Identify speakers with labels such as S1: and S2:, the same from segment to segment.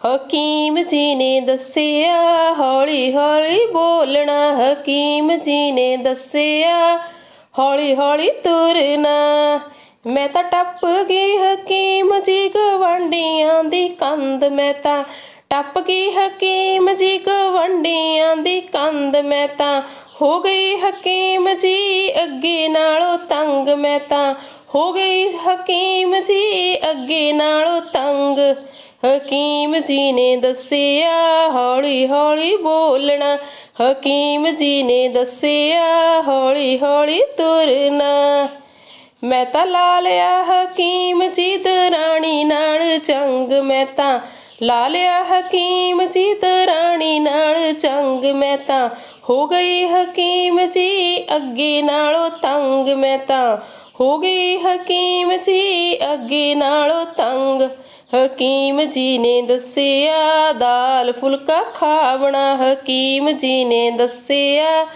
S1: ਹਕੀਮ ਜੀ ਨੇ ਦੱਸਿਆ, ਹੌਲੀ ਹੌਲੀ ਬੋਲਣਾ ਹਕੀਮ ਜੀ ਨੇ ਦੱਸਿਆ, ਹੌਲੀ ਹੌਲੀ ਤੁਰਨਾ। ਮੈਂ ਤਾਂ ਟੱਪ ਗਈ ਹਕੀਮ ਜੀ ਗਵੰਡੀਆਂ ਦੀ ਕੰਧ, ਮੈਂ ਤਾਂ ਟੱਪ ਗਈ ਹਕੀਮ ਜੀ ਗਵੰਡੀਆਂ ਦੀ ਕੰਧ, ਮੈਂ ਤਾਂ ਹੋ ਗਈ ਹਕੀਮ ਜੀ ਅੱਗੇ ਨਾਲੋਂ ਤੰਗ, ਮੈਂ ਤਾਂ ਹੋ ਗਈ ਹਕੀਮ ਜੀ ਅੱਗੇ ਨਾਲੋਂ ਤੰਗ। ਹਕੀਮ ਜੀ ਨੇ ਦੱਸਿਆ, ਹੌਲੀ ਹੌਲੀ ਬੋਲਣਾ। ਹਕੀਮ ਜੀ ਨੇ ਦੱਸਿਆ, ਹੌਲੀ ਹੌਲੀ ਤੁਰਨਾ। ਮੈਂ ਤਾਂ ਲਾ ਲਿਆ ਹਕੀਮ ਜੀ ਦਰਾਣੀ ਨਾਲ ਚੰਗ, ਮੈਂ ਤਾਂ ਲਾ ਲਿਆ ਹਕੀਮ ਜੀ ਦਰਾਣੀ ਨਾਲ ਚੰਗ, ਮੈਂ ਤਾਂ ਹੋ ਗਈ ਹਕੀਮ ਜੀ ਅੱਗੇ ਨਾਲੋਂ ਤੰਗ, ਮੈਂ ਤਾਂ ਹੋ ਗਈ ਹਕੀਮ ਜੀ ਅੱਗੇ ਨਾਲੋਂ ਤੰਗ। ਹਕੀਮ ਜੀ ਨੇ ਦੱਸਿਆ, ਦਾਲ ਫੁਲਕਾ ਖਾਵਣਾ। ਹਕੀਮ ਜੀ ਨੇ ਦੱਸਿਆ,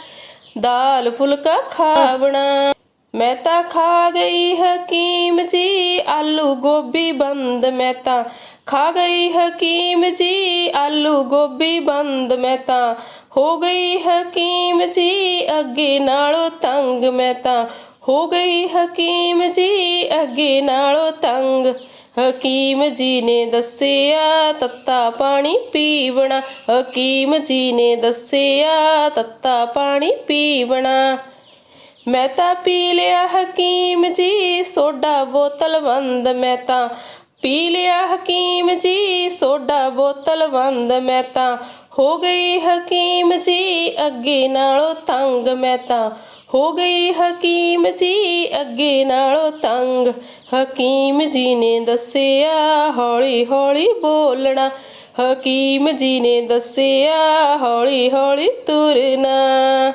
S1: ਦਾਲ ਫੁਲਕਾ ਖਾਵਣਾ। ਮੈਂ ਤਾਂ ਖਾ ਗਈ ਹਕੀਮ ਜੀ, ਆਲੂ ਗੋਭੀ ਬੰਦ। ਮੈਂ ਤਾਂ ਖਾ ਗਈ ਹਕੀਮ ਜੀ, ਆਲੂ ਗੋਭੀ ਬੰਦ। ਮੈਂ ਤਾਂ ਹੋ ਗਈ ਹਕੀਮ ਜੀ, ਅੱਗੇ ਨਾਲੋਂ ਤੰਗ। ਮੈਂ ਤਾਂ ਹੋ ਗਈ ਹਕੀਮ ਜੀ, ਅੱਗੇ ਨਾਲੋਂ ਤੰਗ। ਹਕੀਮ ਜੀ ਨੇ ਦੱਸਿਆ, ਤੱਤਾ ਪਾਣੀ ਪੀਵਣਾ। ਹਕੀਮ ਜੀ ਨੇ ਦੱਸਿਆ, ਤੱਤਾ ਪਾਣੀ ਪੀਵਣਾ। ਮੈਂ ਤਾਂ ਪੀ ਲਿਆ ਹਕੀਮ ਜੀ, ਸੋਡਾ ਬੋਤਲ ਬੰਦ ਮੈਂ ਤਾਂ ਪੀ ਲਿਆ ਹਕੀਮ ਜੀ, ਸੋਡਾ ਬੋਤਲ ਬੰਦ ਮੈਂ ਤਾਂ ਹੋ ਗਈ ਹਕੀਮ ਜੀ, ਅੱਗੇ ਨਾਲੋਂ ਤੰਗ ਮੈਂ ਤਾਂ ਹੋ ਗਈ ਹਕੀਮ ਜੀ ਅੱਗੇ ਨਾਲੋਂ ਤੰਗ। ਹਕੀਮ ਜੀ ਨੇ ਦੱਸਿਆ, ਹੌਲੀ ਹੌਲੀ ਬੋਲਣਾ। ਹਕੀਮ ਜੀ ਨੇ ਦੱਸਿਆ, ਹੌਲੀ ਹੌਲੀ ਤੁਰਨਾ।